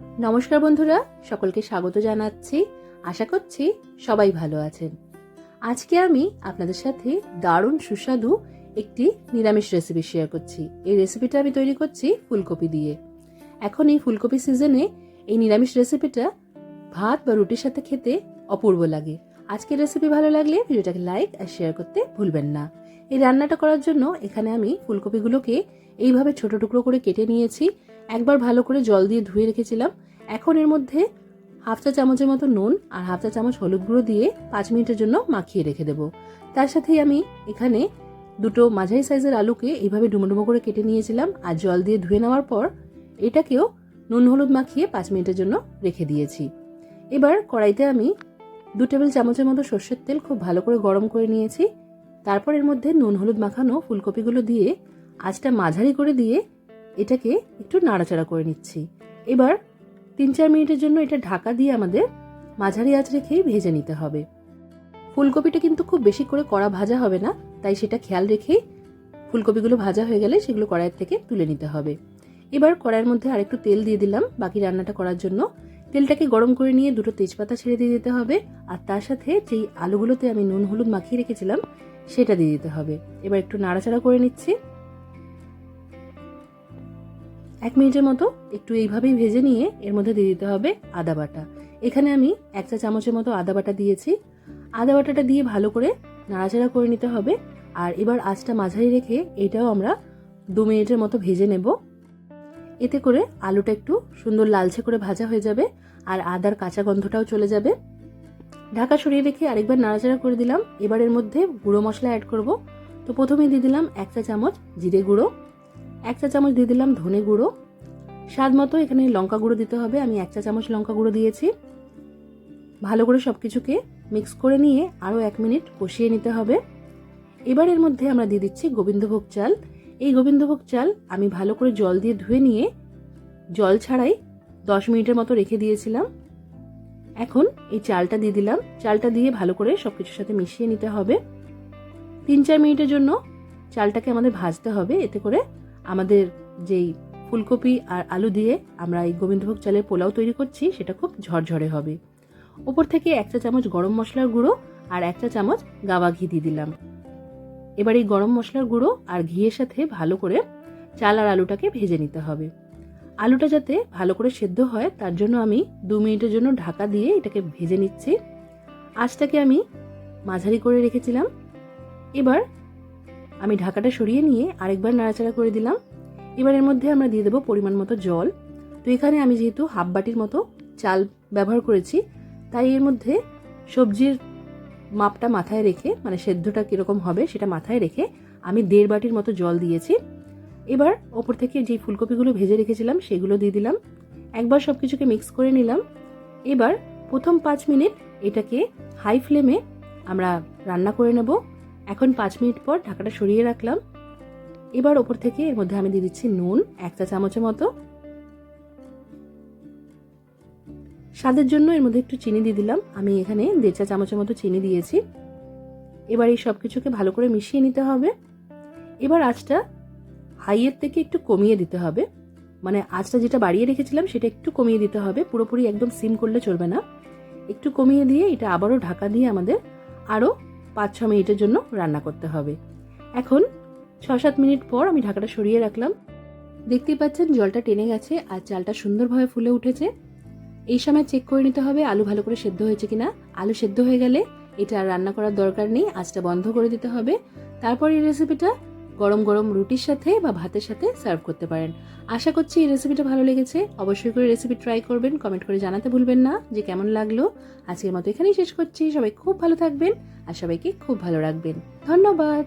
নমস্কার বন্ধুরা, সকলকে স্বাগত জানাচ্ছি। আশা করছি সবাই ভালো আছেন। আজকে আমি আপনাদের সাথে দারুণ সুস্বাদু একটি নিরামিষ রেসিপি শেয়ার করছি। এই রেসিপিটা আমি তৈরি করছি ফুলকপি দিয়ে। এখন এই ফুলকপি সিজনে এই নিরামিষ রেসিপিটা ভাত বা রুটির সাথে খেতে অপূর্ব লাগে। আজকের রেসিপি ভালো লাগলে ভিডিওটাকে লাইক আর শেয়ার করতে ভুলবেন না। এই রান্নাটা করার জন্য এখানে আমি ফুলকপিগুলোকে এইভাবে ছোট টুকরো করে কেটে নিয়েছি। একবার ভালো করে জল দিয়ে ধুয়ে রেখেছিলাম। এখন এর মধ্যে হাফ চা চামচের মতো নুন আর হাফ চা চামচ হলুদ গুঁড়ো দিয়ে পাঁচ মিনিটের জন্য মাখিয়ে রেখে দেবো। তার সাথেই আমি এখানে দুটো মাঝারি সাইজের আলুকে এইভাবে ডুমো ডুমো করে কেটে নিয়েছিলাম আর জল দিয়ে ধুয়ে নেওয়ার পর এটাকেও নুন হলুদ মাখিয়ে পাঁচ মিনিটের জন্য রেখে দিয়েছি। এবার কড়াইতে আমি দু টেবিল চামচের মতো সর্ষের তেল খুব ভালো করে গরম করে নিয়েছি। তারপর এর মধ্যে নুন, হলুদ মাখানো ফুলকপিগুলো দিয়ে আঁচটা মাঝারি করে দিয়ে এটাকে একটু নাড়াচাড়া করে নিচ্ছি। এবার তিন চার মিনিটের জন্য এটা ঢাকা দিয়ে আমাদের মাঝারি আঁচ রেখেই ভেজে নিতে হবে। ফুলকপিটা কিন্তু খুব বেশি করে কড়া ভাজা হবে না, তাই সেটা খেয়াল রেখেই ফুলকপিগুলো ভাজা হয়ে গেলে সেগুলো কড়াইয়ের থেকে তুলে নিতে হবে। এবার কড়াইয়ের মধ্যে আরেকটু তেল দিয়ে দিলাম বাকি রান্নাটা করার জন্য। তেলটাকে গরম করে নিয়ে দুটো তেজপাতা ছেড়ে দিয়ে দিতে হবে, আর তার সাথে যেই আলুগুলোতে আমি নুন, হলুদ মাখিয়ে রেখেছিলাম সেটা দিয়ে দিতে হবে। এবার একটু নাড়াচাড়া করে নিচ্ছি। এক মিনিটের মতো একটু এইভাবেই ভেজে নিয়ে এর মধ্যে দিয়ে দিতে হবে আদা বাটা। এখানে আমি এক চা চামচের মতো আদা বাটা দিয়েছি। আদা বাটাটা দিয়ে ভালো করে নাড়াচাড়া করে নিতে হবে। আর এবার আঁচটা মাঝারি রেখে এটাও আমরা দু মিনিটের মতো ভেজে নেব। এতে করে আলুটা একটু সুন্দর লালচে করে ভাজা হয়ে যাবে। আর আদার কাঁচা গন্ধটাও চলে যাবে। ঢাকা সরিয়ে রেখে আরেকবার নাড়াচাড়া করে দিলাম। এবার এর মধ্যে গুঁড়ো মশলা অ্যাড করব। তো প্রথমে দিয়ে দিলাম এক চা চামচ জিরে গুঁড়ো, এক চা চামচ দিয়ে দিলাম ধনে গুঁড়ো। স্বাদ মতো এখানে লঙ্কা গুঁড়ো দিতে হবে। আমি এক চা চামচ লঙ্কা গুঁড়ো দিয়েছি। ভালো করে সব কিছুকে মিক্স করে নিয়ে আরও এক মিনিট কষিয়ে নিতে হবে। এবার এর মধ্যে আমরা দিয়ে দিচ্ছি গোবিন্দভোগ চাল। এই গোবিন্দভোগ চাল আমি ভালো করে জল দিয়ে ধুয়ে নিয়ে, জল ছাড়াই দশ মিনিটের মতো রেখে দিয়েছিলাম। এখন এই চালটা দিয়ে দিলাম। চালটা দিয়ে ভালো করে সব কিছুর সাথে মিশিয়ে নিতে হবে। তিন চার মিনিটের জন্য চালটাকে আমাদের ভাজতে হবে। এতে করে আমাদের যেই ফুলকপি আর আলু দিয়ে আমরা এই গোবিন্দভোগ চালের পোলাও তৈরি করছি, সেটা খুব ঝরঝরে হবে। ওপর থেকে এক চা চামচ গরম মশলার গুঁড়ো আর এক চা চামচ গাওয়া ঘি দিয়ে দিলাম। এবার এই গরম মশলার গুঁড়ো আর ঘিয়ের সাথে ভালো করে চাল আর আলুটাকে ভেজে নিতে হবে। আলুটা যাতে ভালো করে সেদ্ধ হয়, তার জন্য আমি দু মিনিটের জন্য ঢাকা দিয়ে এটাকে ভেজে নিচ্ছি। আঁচটাকে আমি মাঝারি করে রেখেছিলাম। এবার আমি ঢাকাটা সরিয়ে নিয়ে আরেকবার নাড়াচাড়া করে দিলাম। এবার এর মধ্যে আমরা দিয়ে দেবো পরিমাণ মতো জল। তো এখানে আমি যেহেতু হাফ বাটির মতো চাল ব্যবহার করেছি, তাই এর মধ্যে সবজির মাপটা মাথায় রেখে মানে সেদ্ধটা কীরকম হবে সেটা মাথায় রেখে আমি দেড় বাটির মতো জল দিয়েছি। এবার ওপর থেকে যে ফুলকপিগুলো ভেজে রেখেছিলাম, সেগুলো দিয়ে দিলাম। একবার সব কিছুকে মিক্স করে নিলাম। এবার প্রথম পাঁচ মিনিট এটাকে হাই ফ্লেমে আমরা রান্না করে নেব। এখন পাঁচ মিনিট পর ঢাকাটা সরিয়ে রাখলাম। এবার ওপর থেকে এর মধ্যে আমি দিয়ে দিচ্ছি নুন, এক চা চামচের মতো। স্বাদের জন্য এর মধ্যে একটু চিনি দিয়ে দিলাম। আমি এখানে দেড় চা চামচের মতো চিনি দিয়েছি। এবার এই সব কিছুকে ভালো করে মিশিয়ে নিতে হবে। এবার আঁচটা হাইয়ের থেকে একটু কমিয়ে দিতে হবে। মানে আঁচটা যেটা বাড়িয়ে রেখেছিলাম সেটা একটু কমিয়ে দিতে হবে। পুরোপুরি একদম সিম করলে চলবে না। একটু কমিয়ে দিয়ে এটা আবারও ঢাকা দিয়ে আমাদের আরও পাঁচ ছ মিনিটের জন্য রান্না করতে হবে। এখন ছ সাত মিনিট পর আমি ঢাকাটা সরিয়ে রাখলাম। দেখতেই পাচ্ছেন জলটা টেনে গেছে আর চালটা সুন্দরভাবে ফুলে উঠেছে। এই সময় চেক করে নিতে হবে আলু ভালো করে সেদ্ধ হয়েছে কিনা। আলু সেদ্ধ হয়ে গেলে এটা আর রান্না করার দরকার নেই। আঁচটা বন্ধ করে দিতে হবে। তারপর এই রেসিপিটা গরম গরম রুটির সাথে বা ভাতের সাথে সার্ভ করতে পারেন। আশা করছি এই রেসিপিটা ভালো লেগেছে। অবশ্যই করে রেসিপি ট্রাই করবেন কমেন্ট করে জানাতে ভুলবেন না যে কেমন লাগল। আজকের মতো এখানেই শেষ করছি। সবাই খুব ভালো থাকবেন আর সবাইকে খুব ভালো রাখবেন। ধন্যবাদ!